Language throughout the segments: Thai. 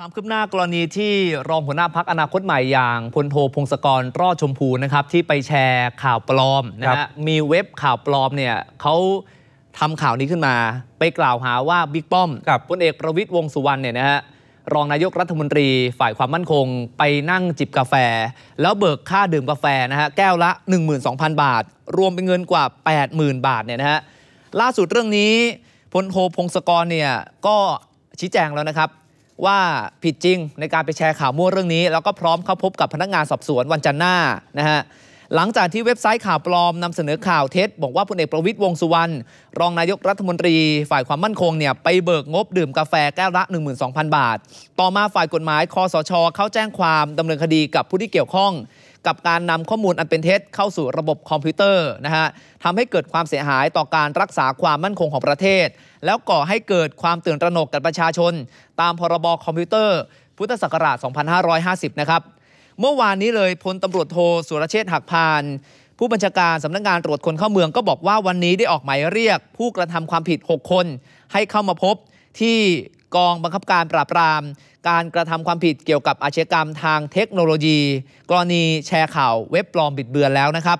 ความคืบหน้ากรณีที่รองหัวหน้าพักอนาคตใหม่อย่างพลโทพงศกรรอดชมพูนะครับที่ไปแชร์ข่าวปลอมนะฮะมีเว็บข่าวปลอมเนี่ยเขาทำข่าวนี้ขึ้นมา ไปกล่าวหาว่าบิ๊กป้อมพลเอกประวิตยวงสุวรรณเนี่ยนะฮะรองนายกรัฐมนตรีฝ่ายความมั่นคง ไปนั่งจิบกาแฟ แล้วเบิกค่าดื่มกาแฟนะฮะแก้วละ 12,000 บาท รวมเป็นเงินกว่า 80,000 บาทเนี่ยนะฮะล่าสุดเรื่องนี้พลโทพงศกรเนี่ยก็ชี้แจงแล้วนะครับ ว่าผิดจริงในการไปแชร์ข่าวมั่วเรื่องนี้ แล้วก็พร้อมเข้าพบกับพนักงานสอบสวนวันจันทร์หน้านะฮะหลังจากที่เว็บไซต์ข่าวปลอมนำเสนอข่าวเท็จ บอกว่าพลเอกประวิตยวงสุวรรณรองนายกรัฐมนตรี ฝ่ายความมั่นคงเนี่ยไปเบิกงบดื่มกาแฟแก้วละ 12,000 บาท ต่อมาฝ่ายกฎหมายคอสช เข้าแจ้งความดำเนินคดีกับผู้ที่เกี่ยวข้อง กับการนำข้อมูลอันเป็นเท็จเข้าสู่ระบบคอมพิวเตอร์นะฮะทำให้เกิดความเสียหายต่อการรักษาความมั่นคงของประเทศ แล้วก่อให้เกิดความตื่นตระหนกกับประชาชน ตามพรบคอมพิวเตอร์ พุทธศักราช 2550 นะครับเมื่อวานนี้เลยพลตำรวจโทสุรเชษฐ์หักพานผู้บัญชาการสำนักงงานตรวจคนเข้าเมืองก็บอกว่าวันนี้ได้ออกหมายเรียก ผู้กระทำความผิด 6 คน ให้เข้ามาพบที่ กองบังคับการปราบปราม การกระทำความผิดเกี่ยวกับอาชญากรรมทางเทคโนโลยี กรณีแชร์ข่าวเว็บปลอมบิดเบือนแล้วนะครับ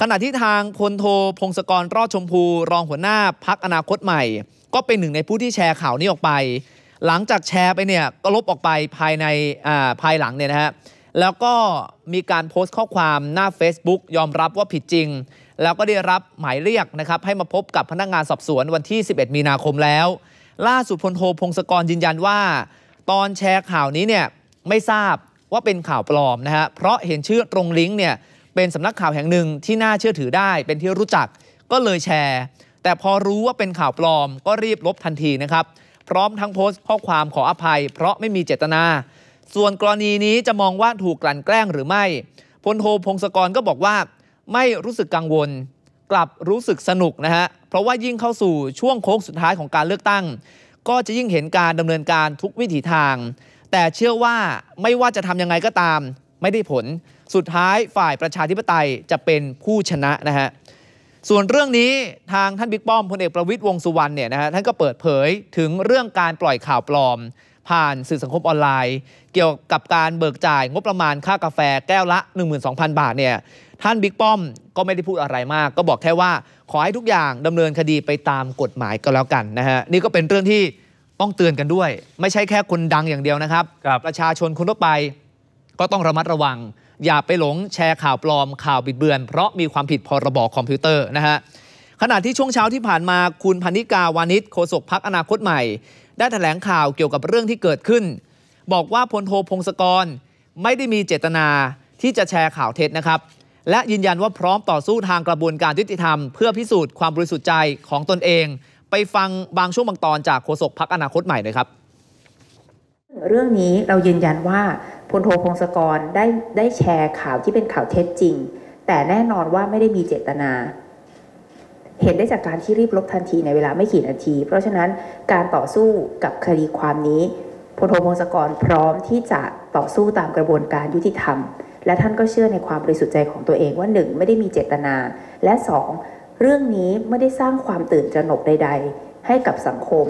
ขณะที่ทางพลโทพงศกรรอดชมพู รองหัวหน้าพักอนาคตใหม่ ก็เป็นหนึ่งในผู้ที่แชร์ข่าวนี้ออกไป หลังจากแชร์ไปเนี่ยก็ลบออกไปภายในภายหลังเนี่ยนะฮะแล้วก็มีการโพสต์ข้อความหน้า Facebook ยอมรับว่าผิดจริง แล้วก็ได้รับหมายเรียกนะครับให้มาพบกับพนักงงานสอบสวนวันที่ 11 มีนาคมแล้ว ล่าสุดพลโทพงศกรยืนยันว่า ตอนแชร์ข่าวนี้เนี่ยไม่ทราบว่าเป็นข่าวปลอมนะฮะเพราะเห็นชื่อตรงลิงก์เนี่ยเป็นสำนักข่าวแห่งหนึ่งที่น่าเชื่อถือได้ เป็นที่รู้จักก็เลยแชร์ แต่พอรู้ว่าเป็นข่าวปลอม ก็รีบลบทันทีนะครับพร้อมทั้งโพสต์ข้อความขออภัย เพราะไม่มีเจตนา ส่วนกรณีนี้จะมองว่าถูกกลั่นแกล้งหรือไม่พลโทพงศกรก็บอกว่า ไม่รู้สึกกังวล กลับรู้สึกสนุกนะฮะ เพราะว่ายิ่งเข้าสู่ช่วงโค้งสุดท้ายของการเลือกตั้ง ก็จะยิ่งเห็นการดำเนินการทุกวิถีทาง แต่เชื่อว่าไม่ว่าจะทำยังไงก็ตาม ไม่ได้ผลสุดท้ายฝ่ายประชาธิปไตยจะเป็นผู้ชนะนะฮะส่วนเรื่องนี้ทางท่านบิ๊กป้อมพลเอกประวิตยวงสุวรรณเนี่ยนะฮะท่านก็เปิดเผยถึงเรื่องการปล่อยข่าวปลอม ผ่านสื่อสังคมออนไลน์ เกี่ยวกับการเบิกจ่ายงบประมาณค่ากาแฟแก้วละ 12,000 บาทเนี่ย ท่านบิ๊กป้อมก็ไม่ได้พูดอะไรมาก ก็บอกแค่ว่า ขอให้ทุกอย่างดำเนินคดีไปตามกฎหมายก็แล้วกันนะฮะนี่ก็เป็นเรื่องที่ต้องเตือนกันด้วย ไม่ใช่แค่คนดังอย่างเดียวนะครับรบประชาชนคนทั่วไป ก็ต้องระมัดระวัง อย่าไปหลงแชร์ข่าวปลอมข่าวบิดเบือน เพราะมีความผิดพรบคอมพิวเตอร์นะฮะขณะที่ช่วงเช้าที่ผ่านมาคุณพนิกาวานิชโฆษกพักอนาคตใหม่ ได้แถลงข่าวเกี่ยวกับเรื่องที่เกิดขึ้น บอกว่าพลโทพงศกร ไม่ได้มีเจตนาที่จะแชร์ข่าวเท็จนะครับ และยืนยันว่าพร้อมต่อสู้ทางกระบวนการยุติธรรม เพื่อพิสูจน์ความบริสุทธิ์ใจของตนเอง ไปฟังบางช่วงบางตอนจากโฆษกพักอนาคตใหม่เลยครับ เรื่องนี้เรายืนยันว่าพลโทพงศกรได้ได้แชร์ข่าวที่เป็นข่าวเท็จจริง แต่แน่นอนว่าไม่ได้มีเจตนาเห็นได้จากการที่รีบลบทันทีในเวลาไม่กี่นาที เพราะฉะนั้นการต่อสู้กับคดีความนี้พลโทพงศกรพร้อมที่จะต่อสู้ตามกระบวนการยุติธรรม และท่านก็เชื่อในความบริสุทธิ์ใจของตัวเองว่าหนึ่งไม่ได้มีเจตนา และสองเรื่องนี้ไม่ได้สร้างความตื่นตระหนกใด ๆ ให้กับสังคม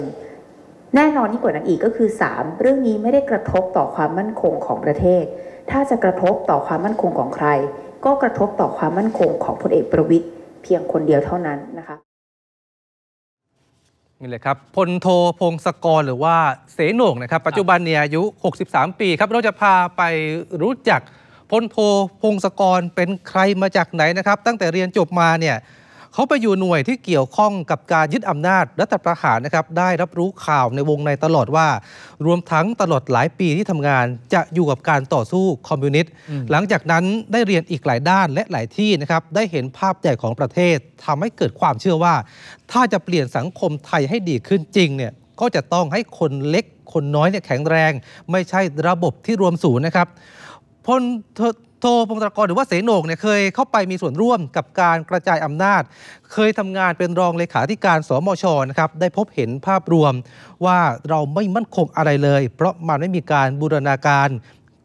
แน่นอนที่กว่านั้นอีกก็คือ 3 เรื่องนี้ไม่ได้กระทบต่อความมั่นคงของประเทศ ถ้าจะกระทบต่อความมั่นคงของใคร ก็กระทบต่อความมั่นคงของพลเอกประวิตยเพียงคนเดียวเท่านั้นนะคะนี่เลยครับพลโทพงศกรหรือว่าเสนงนะครับ ปัจจุบันเนี่ยอายุ 63 ปีครับ เราจะพาไปรู้จัก พลโทพงศกรเป็นใครมาจากไหนนะครับ ตั้งแต่เรียนจบมาเนี่ยเขาไปอยู่หน่วยที่เกี่ยวข้องกับการยึดอำนาจรัฐประหารนะครับ ได้รับรู้ข่าวในวงในตลอดว่า รวมทั้งตลอดหลายปีที่ทำงานจะอยู่กับการต่อสู้คอมมิวนิสต์หลังจากนั้นได้เรียนอีกหลายด้านและหลายที่นะครับ ได้เห็นภาพใหญ่ของประเทศทำให้เกิดความเชื่อว่า ถ้าจะเปลี่ยนสังคมไทยให้ดีขึ้นจริงเนี่ยก็จะต้องให้คนเล็กคนน้อยเนี่ยแข็งแรง ไม่ใช่ระบบที่รวมศูนย์นะครับ พลโทพงศกรหรือว่าเสนงเนี่ยเคยเข้าไปมีส่วนร่วมกับการกระจายอำนาจ เคยทำงานเป็นรองเลขาธิการสมชนะครับได้พบเห็นภาพรวมว่าเราไม่มั่นคงอะไรเลย เพราะมันไม่มีการบูรณาการ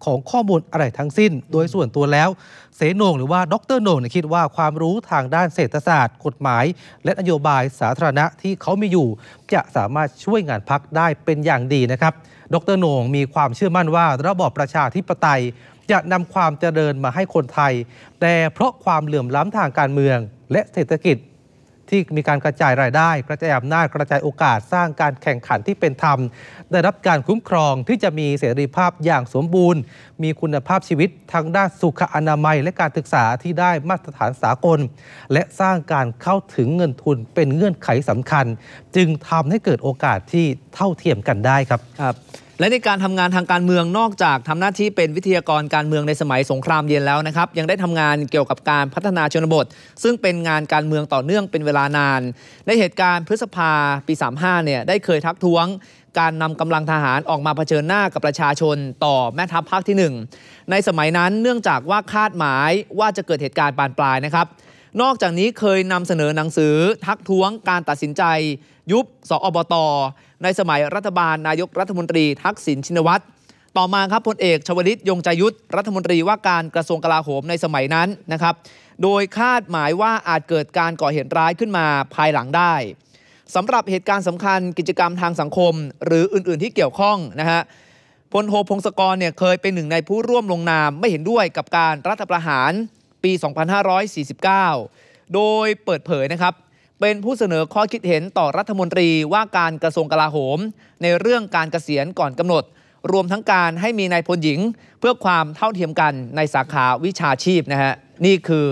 ของข้อมูลอะไรทั้งสิ้น โดยส่วนตัวแล้ว เสนงหรือว่าดรโหนงเนี่ยคิดว่าความรู้ทางด้านเศรษฐศาสตร์ กฎหมาย และนโยบายสาธารณะที่เขามีอยู่ จะสามารถช่วยงานพักได้เป็นอย่างดีนะครับ ดรโหนงมีความเชื่อมั่นว่าระบอบประชาธิปไตย จะนำความเจริญมาให้คนไทย แต่เพราะความเหลื่อมล้ำทางการเมืองและเศรษฐกิจที่มีการกระจายรายได้ กระจายอำนาจกระจายโอกาสสร้างการแข่งขันที่เป็นธรรม ได้รับการคุ้มครองที่จะมีเสรีภาพอย่างสมบูรณ์ มีคุณภาพชีวิตทางด้านสุขอนามัย และการศึกษาที่ได้มาตรฐานสากล และสร้างการเข้าถึงเงินทุนเป็นเงื่อนไขสำคัญ จึงทำให้เกิดโอกาสที่เท่าเทียมกันได้ครับครับ และในการทำงานทางการเมืองนอกจากทำหน้าที่เป็นวิทยากรการเมืองในสมัยสงครามเย็นแล้วนะครับ ยังได้ทำงานเกี่ยวกับการพัฒนาชนบท ซึ่งเป็นงานการเมืองต่อเนื่องเป็นเวลานาน ในเหตุการณ์พฤษภาปี 35 เนี่ยได้เคยทักท้วงการนำกำลังทหารออกมาเผชิญหน้ากับประชาชนต่อแม่ทัพภาคที่ 1 ในสมัยนั้นเนื่องจากว่าคาดหมายว่าจะเกิดเหตุการณ์บานปลายนะครับ นอกจากนี้เคยนำเสนอหนังสือทักท้วงการตัดสินใจ ยุบสอบต ในสมัยรัฐบาลนายกรัฐมนตรีทักษิณชินวัตรต่อมาครับพลเอกชวลิตยงใจยุทธรัฐมนตรีว่าการกระทรวงกลาโหมในสมัยนั้นนะครับ โดยคาดหมายว่าอาจเกิดการก่อเหตุร้ายขึ้นมาภายหลังได้สำหรับเหตุการณ์สำคัญกิจกรรมทางสังคม หรืออื่น ๆ ที่เกี่ยวข้องนะฮะพลโทพงศกรเนี่ยเคยเป็นหนึ่งในผู้ร่วมลงนามไม่เห็นด้วยกับการรัฐประหารปี 2549 โดยเปิดเผยนะครับ เป็นผู้เสนอข้อคิดเห็นต่อรัฐมนตรีว่าการกระทรวงกลาโหม ในเรื่องการเกษียณก่อนกำหนด รวมทั้งการให้มีนายพลหญิง เพื่อความเท่าเทียมกันในสาขาวิชาชีพนะฮะนี่คือ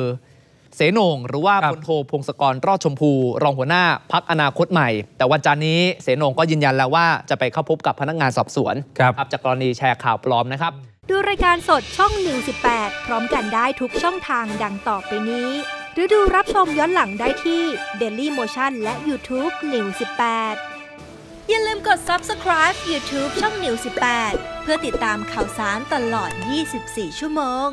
เสนงหรือว่าบพลโทพงศกรรอดชมพู รองหัวหน้าพักอนาคตใหม่ แต่วันจันนี้เสนงก็ยืนยันแล้วว่าจะไปเข้าพบกับพนักงานสอบสวนครับจากกรณีแชร์ข่าวปลอมนะครับ ดูรายการสดช่อง 118 พร้อมกันได้ทุกช่องทางดังต่อไปนี้ หรือดูรับชมย้อนหลังได้ที่ Daily Motion และ YouTube New 18 อย่าลืมกด Subscribe YouTube ช่อง New 18 เพื่อติดตามข่าวสารตลอด 24 ชั่วโมง